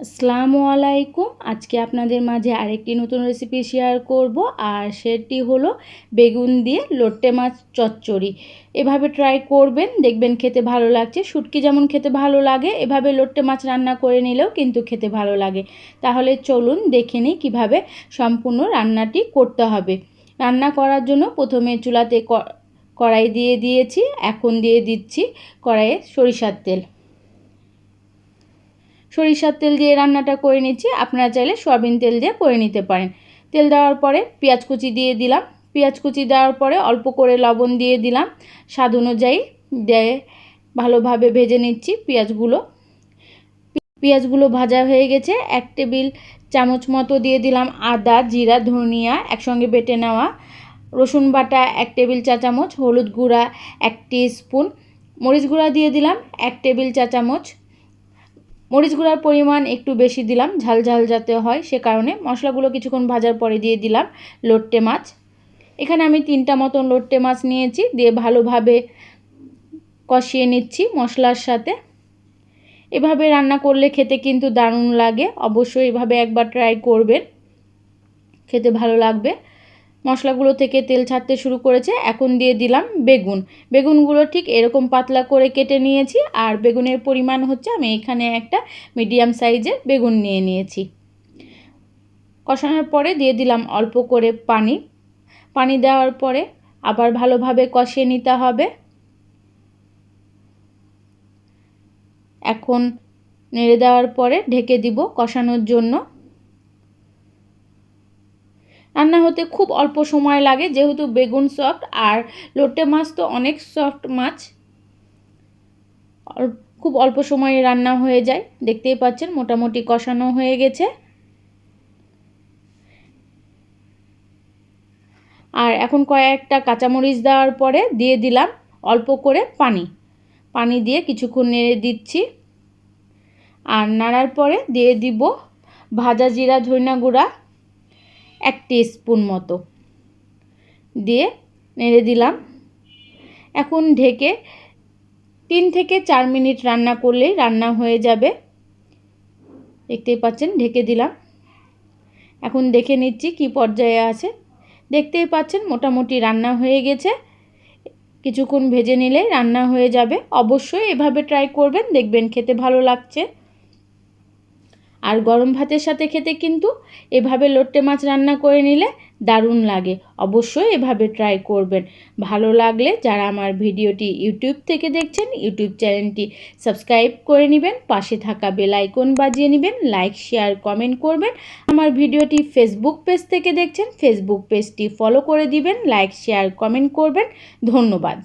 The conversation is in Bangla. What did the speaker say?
আসসালামু আলাইকুম। আজকে আপনাদের মাঝে আরেকটি নতুন রেসিপি শেয়ার করব আর সেটি হলো বেগুন দিয়ে লোট্টে মাছ চচ্চড়ি। এভাবে ট্রাই করবেন, দেখবেন খেতে ভালো লাগছে। শুটকি যেমন খেতে ভালো লাগে, এভাবে লোট্টে মাছ রান্না করে নিলেও কিন্তু খেতে ভালো লাগে। তাহলে চলুন দেখে নিই কীভাবে সম্পূর্ণ রান্নাটি করতে হবে। রান্না করার জন্য প্রথমে চুলাতে কড়াই দিয়ে দিয়েছি, এখন দিয়ে দিচ্ছি কড়াইয়ে সরিষার তেল। সরিষার তেল দিয়ে রান্নাটা করে নিচ্ছি। আপনারা চাইলে সয়াবিন তেল দিয়ে করে নিতে পারেন। তেল দেওয়ার পরে পেঁয়াজ কুচি দিয়ে দিলাম। পেঁয়াজ কুচি দেওয়ার পরে অল্প করে লবণ দিয়ে দিলাম। স্বাদ অনুযায়ী দিয়ে ভালোভাবে ভেজে নিচ্ছি পেঁয়াজগুলো। পেঁয়াজগুলো ভাজা হয়ে গেছে। এক টেবিল চামচ মতো দিয়ে দিলাম আদা, জিরা, ধনিয়া একসঙ্গে বেটে নেওয়া। রসুন বাটা এক টেবিল চা চামচ, হলুদ গুঁড়া এক স্পুন। মরিচ গুঁড়া দিয়ে দিলাম এক টেবিল চা চামচ। মরিচ গুঁড়ার পরিমাণ একটু বেশি দিলাম, ঝাল ঝাল যাতে হয় সে কারণে। মশলাগুলো কিছুক্ষণ ভাজার পরে দিয়ে দিলাম লোট্টে মাছ। এখানে আমি তিনটা মতন লোট্টে মাছ নিয়েছি, দিয়ে ভালোভাবে কষিয়ে নিচ্ছি মশলার সাথে। এভাবে রান্না করলে খেতে কিন্তু দারুণ লাগে, অবশ্যই এভাবে একবার ট্রাই করবেন, খেতে ভালো লাগবে। মশলাগুলো থেকে তেল ছাড়তে শুরু করেছে, এখন দিয়ে দিলাম বেগুন। বেগুনগুলো ঠিক এরকম পাতলা করে কেটে নিয়েছি, আর বেগুনের পরিমাণ হচ্ছে আমি এখানে একটা মিডিয়াম সাইজের বেগুন নিয়ে নিয়েছি। কষানোর পরে দিয়ে দিলাম অল্প করে পানি। পানি দেওয়ার পরে আবার ভালোভাবে কষিয়ে নিতে হবে। এখন নেড়ে দেওয়ার পরে ঢেকে দিব কষানোর জন্য। রান্না হতে খুব অল্প সময় লাগে, যেহেতু বেগুন সফট আর লোটে মাছ তো অনেক সফট মাছ। খুব অল্প সময়ে রান্না হয়ে যায়, দেখতেই পাচ্ছেন মোটামুটি কষানো হয়ে গেছে। আর এখন কয়েকটা কাঁচামরিচ দেওয়ার পরে দিয়ে দিলাম অল্প করে পানি। পানি দিয়ে কিছুক্ষণ নেড়ে দিচ্ছি। আর নাড়ার পরে দিয়ে দিব ভাজা জিরা ধইনা গুঁড়া। এক স্পুন মতো। দিয়ে নেড়ে দিলাম। এখন ঢেকে তিন থেকে চার মিনিট রান্না করলেই রান্না হয়ে যাবে। দেখতেই পাচ্ছেন, ঢেকে দিলাম। এখন দেখে নিচ্ছি কি পর্যায়ে আছে। দেখতেই পাচ্ছেন, মোটামুটি রান্না হয়ে গেছে। কিছুক্ষণ ভেজে নিলেই রান্না হয়ে যাবে। অবশ্যই এভাবে ট্রাই করবেন, দেখবেন খেতে ভালো লাগছে। আর গরম ভাতের সাথে খেতে কিন্তু এভাবে লোট্টে মাছ রান্না করে নিলে দারুণ লাগে। অবশ্যই এভাবে ট্রাই করবেন। ভালো লাগলে যারা আমার ভিডিওটি ইউটিউব থেকে দেখছেন, ইউটিউব চ্যানেলটি সাবস্ক্রাইব করে নেবেন, পাশে থাকা বেল আইকন বাজিয়ে নেবেন লাইক শেয়ার কমেন্ট করবেন। আমার ভিডিওটি ফেসবুক পেজ থেকে দেখছেন ফেসবুক পেজটি ফলো করে দিবেন লাইক শেয়ার কমেন্ট করবেন। ধন্যবাদ।